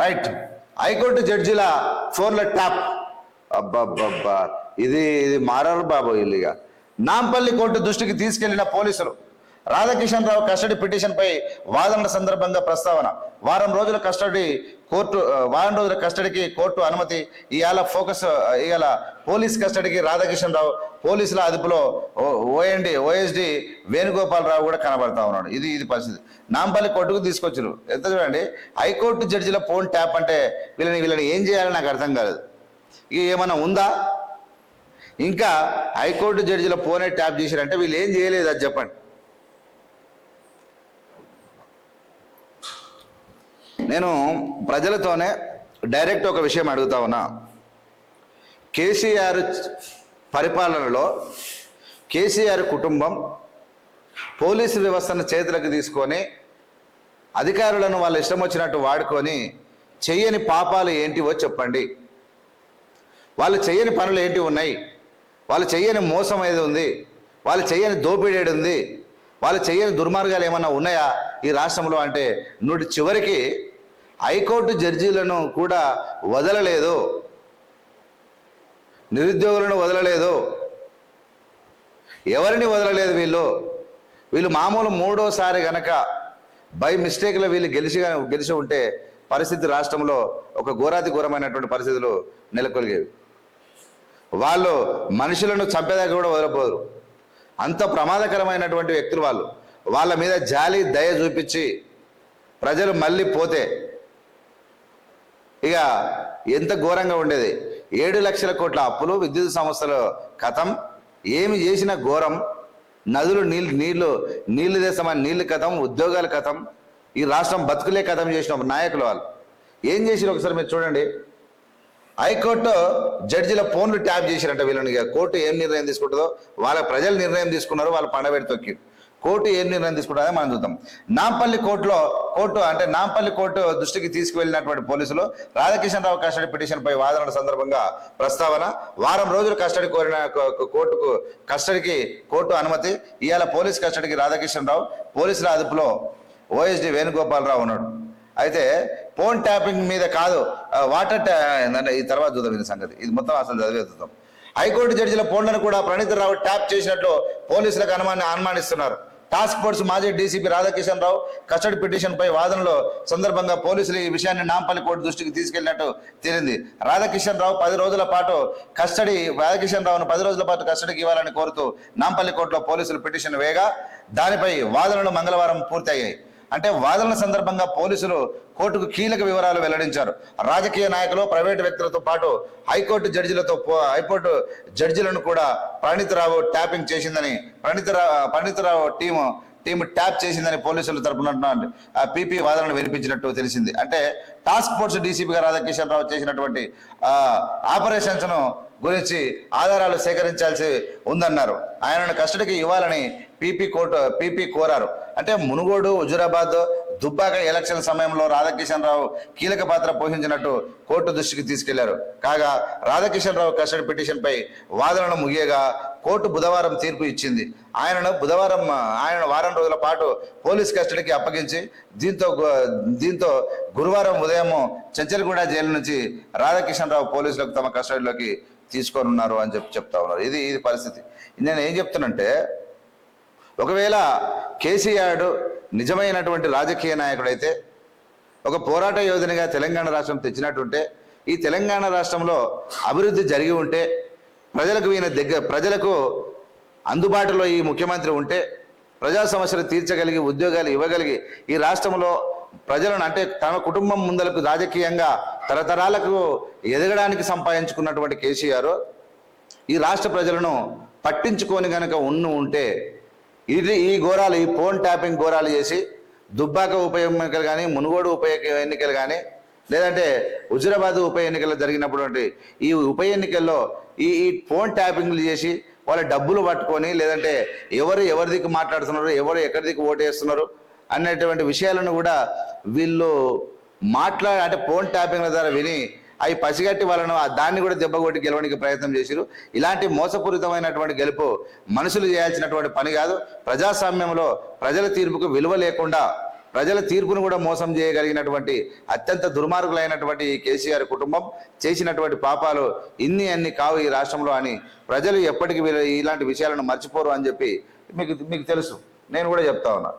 Right high court జడ్జిల ఫోన్ల tap. అబ్బబ్బబ్బా. ఇది ఇది మారారు బాబు ఇల్లుగా. నాంపల్లి కోర్టు దృష్టికి తీసుకెళ్ళిన పోలీసులు. రాధాకిషన్ రావు కస్టడీ పిటిషన్పై వాదనల సందర్భంగా ప్రస్తావన. వారం రోజుల కస్టడీ కోర్టు వారం రోజుల కస్టడీకి కోర్టు అనుమతి ఇవాళ ఫోకస్ ఇవాళ పోలీస్ కస్టడీకి రాధాకిషన్ రావు పోలీసుల అదుపులో ఓఎండి ఓఎస్డి వేణుగోపాలరావు కూడా కనబడతా ఉన్నాడు. ఇది ఇది పరిస్థితి. నాంపల్లి కోర్టుకు తీసుకొచ్చారు. ఎంత చూడండి హైకోర్టు జడ్జిల ఫోన్ ట్యాప్ అంటే వీళ్ళని వీళ్ళని ఏం చేయాలని నాకు అర్థం కాలేదు. ఇక ఏమన్నా ఉందా? ఇంకా హైకోర్టు జడ్జిల ఫోనే ట్యాప్ చేశారంటే వీళ్ళు ఏం చేయలేదు అది చెప్పండి. నేను ప్రజలతోనే డైరెక్ట్ ఒక విషయం అడుగుతా ఉన్నా. కేసీఆర్ పరిపాలనలో కేసీఆర్ కుటుంబం పోలీసు వ్యవస్థను చేతులకు తీసుకొని అధికారులను వాళ్ళ ఇష్టం వచ్చినట్టు వాడుకొని చెయ్యని పాపాలు ఏంటివో చెప్పండి. వాళ్ళు చెయ్యని పనులు ఏంటి ఉన్నాయి? వాళ్ళు చెయ్యని మోసం ఏది ఉంది? వాళ్ళు చెయ్యని దోపిడీ ఉంది? వాళ్ళు చెయ్యని దుర్మార్గాలు ఏమన్నా ఉన్నాయా ఈ రాష్ట్రంలో? అంటే నుడి చివరికి హైకోర్టు జడ్జీలను కూడా వదలలేదు. నిరుద్యోగులను వదలలేదు. ఎవరిని వదలలేదు వీళ్ళు? వీళ్ళు మామూలు మూడోసారి గనక బై మిస్టేక్లో వీళ్ళు గెలిచి గెలిచి ఉంటే పరిస్థితి రాష్ట్రంలో ఒక ఘోరాతి ఘోరమైనటువంటి పరిస్థితులు నెలకొలిగేవి. వాళ్ళు మనుషులను చంపేదాకా కూడా వదలపోరు అంత ప్రమాదకరమైనటువంటి వ్యక్తులు వాళ్ళు. వాళ్ళ మీద జాలి దయ చూపించి ప్రజలు మళ్ళీ పోతే ఇక ఎంత ఘోరంగా ఉండేది? ఏడు లక్షల కోట్ల అప్పులు విద్యుత్ సంస్థలు కథం ఏమి చేసిన ఘోరం. నదులు నీళ్ళు నీళ్ళు నీళ్ళు దేశమని నీళ్ళు కథం ఉద్యోగాల కథం ఈ రాష్ట్రం బతుకులే కథం చేసిన నాయకులు వాళ్ళు. ఏం చేసిరు ఒకసారి మీరు చూడండి. హైకోర్టు జడ్జిల ఫోన్లు ట్యాప్ చేసిరంట వీళ్ళని. ఇక కోర్టు ఏం నిర్ణయం తీసుకుంటుందో వాళ్ళ ప్రజలు నిర్ణయం తీసుకున్నారు వాళ్ళ పండబెడి తొక్కి కోర్టు ఏం నిర్ణయం తీసుకుంటుందో మనం చూద్దాం. నాంపల్లి కోర్టులో కోర్టు అంటే నాంపల్లి కోర్టు దృష్టికి తీసుకువెళ్ళినటువంటి పోలీసులు రాధాకిషన్ రావు కస్టడీ పిటిషన్ పై వాదనల సందర్భంగా ప్రస్తావన వారం రోజులు కస్టడీ కోరిన కో- కోర్టుకు కస్టడీకి కోర్టు అనుమతి. ఇవాళ పోలీస్ కస్టడీకి రాధాకృష్ణరావు పోలీసుల అదుపులో ఓఎస్డి వేణుగోపాలరావు ఉన్నాడు. అయితే ఫోన్ ట్యాపింగ్ మీద కాదు వాటర్ ట్యా ఈ తర్వాత చూద్దాం ఇది సంగతి. ఇది మొత్తం అసలు చదివేద్దాం హైకోర్టు జడ్జిల ఫోన్లను కూడా ప్రణీత్ రావు ట్యాప్ చేసినట్లు పోలీసులకు అనుమాని అనుమానిస్తున్నారు. టాస్క్ ఫోర్స్ మాజీ DCP Radhakishan Rao custody petition పై వాదనలో సందర్భంగా పోలీసులు ఈ విషయాన్ని నాంపల్లి కోర్టు దృష్టికి తీసుకెళ్ళినట్టు తేలింది. రాధాకిషన్ రావు పది రోజుల పాటు కస్టడీ రాధాకిషన్ రావును పది రోజుల పాటు కస్టడీకి ఇవ్వాలని కోరుతూ నాంపల్లి కోర్టులో పోలీసులు పిటిషన్ వేయగా దానిపై వాదనలు మంగళవారం పూర్తయ్యాయి. అంటే వాదనల సందర్భంగా పోలీసులు కోర్టుకు కీలక వివరాలు వెల్లడించారు. రాజకీయ నాయకులు ప్రైవేటు వ్యక్తులతో పాటు హైకోర్టు జడ్జిలతో పో- హైకోర్టు జడ్జిలను కూడా ప్రణీతరావు ట్యాపింగ్ చేసిందని Praneethrao Praneethrao team team tap చేసిందని పోలీసులు తరపున పీపీ వాదనలు వినిపించినట్టు తెలిసింది. అంటే టాస్క్ ఫోర్స్ డీసీపీగా రాధాకిషన్ రావు చేసినటువంటి ఆపరేషన్స్ను ఆపరేషన్స్ను గురించి ఆధారాలు సేకరించాల్సి ఉందన్నారు. ఆయనను కస్టడీకి ఇవ్వాలని పీపీ కోర్టు పీపీ కోరారు. అంటే మునుగోడు హుజురాబాద్ దుబ్బాక ఎలక్షన్ సమయంలో రాధాకిషన్ రావు కీలక పాత్ర పోషించినట్టు కోర్టు దృష్టికి తీసుకెళ్ళారు. కాగా రాధాకిషన్ రావు కస్టడీ పిటిషన్పై వాదనలు ముగియగా కోర్టు బుధవారం తీర్పు ఇచ్చింది. ఆయనను బుధవారం ఆయన వారం రోజుల పాటు పోలీస్ కస్టడీకి అప్పగించి దీంతో దీంతో గురువారం ఉదయం చెంచల్గూడ జైలు నుంచి రాధాకిషన్ రావు పోలీసులకు తమ కస్టడీలోకి తీసుకోనున్నారు అని చెప్పి చెప్తా ఉన్నారు. ఇది ఇది పరిస్థితి. నేను ఏం చెప్తున్నంటే ఒకవేళ కేసీఆర్ నిజమైనటువంటి రాజకీయ నాయకుడైతే ఒక పోరాట యోధనగా తెలంగాణ రాష్ట్రం తెచ్చినట్టుంటే ఈ తెలంగాణ రాష్ట్రంలో అభివృద్ధి జరిగి ఉంటే ప్రజలకు ఈయన దగ్గర ప్రజలకు అందుబాటులో ఈ ముఖ్యమంత్రి ఉంటే ప్రజా సమస్యలు తీర్చగలిగి ఉద్యోగాలు ఇవ్వగలిగి ఈ రాష్ట్రంలో ప్రజలను అంటే తమ కుటుంబం ముందలకు రాజకీయంగా తరతరాలకు ఎదగడానికి సంపాదించుకున్నటువంటి కేసీఆర్ ఈ రాష్ట్ర ప్రజలను పట్టించుకొని గనక ఉన్ను ఉంటే ఇది ఈ ఘోరాలు ఈ ఫోన్ ట్యాపింగ్ ఘోరాలు చేసి దుబ్బాక ఉప ఎన్నికలు కానీ మునుగోడు ఉప ఎన్నికలు కానీ లేదంటే హుజురాబాద్ ఉప ఎన్నికలు జరిగినప్పుడు ఈ ఉప ఎన్నికల్లో ఈ ఈ ఫోన్ ట్యాపింగ్లు చేసి వాళ్ళ డబ్బులు పట్టుకొని లేదంటే ఎవరు ఎవరి దిక్కు మాట్లాడుతున్నారు ఎవరు ఎక్కడి దిక్కు ఓటేస్తున్నారు అనేటువంటి విషయాలను కూడా వీళ్ళు మాట్లాడే అంటే ఫోన్ ట్యాపింగ్ల ద్వారా విని అవి పసిగట్టి వాళ్ళను ఆ దాన్ని కూడా దెబ్బగొట్టి గెలవడానికి ప్రయత్నం చేశారు ఇలాంటి మోసపూరితమైనటువంటి గెలుపు మనుషులు చేయాల్సినటువంటి పని కాదు. ప్రజాస్వామ్యంలో ప్రజల తీర్పుకు విలువ లేకుండా ప్రజల తీర్పును కూడా మోసం చేయగలిగినటువంటి అత్యంత దుర్మార్గులైనటువంటి ఈ కేసీఆర్ కుటుంబం చేసినటువంటి పాపాలు ఇన్ని అన్ని కావు ఈ రాష్ట్రంలో అని ప్రజలు ఎప్పటికీ ఇలాంటి విషయాలను మర్చిపోరు అని చెప్పి మీకు మీకు తెలుసు. నేను కూడా చెప్తా ఉన్నా.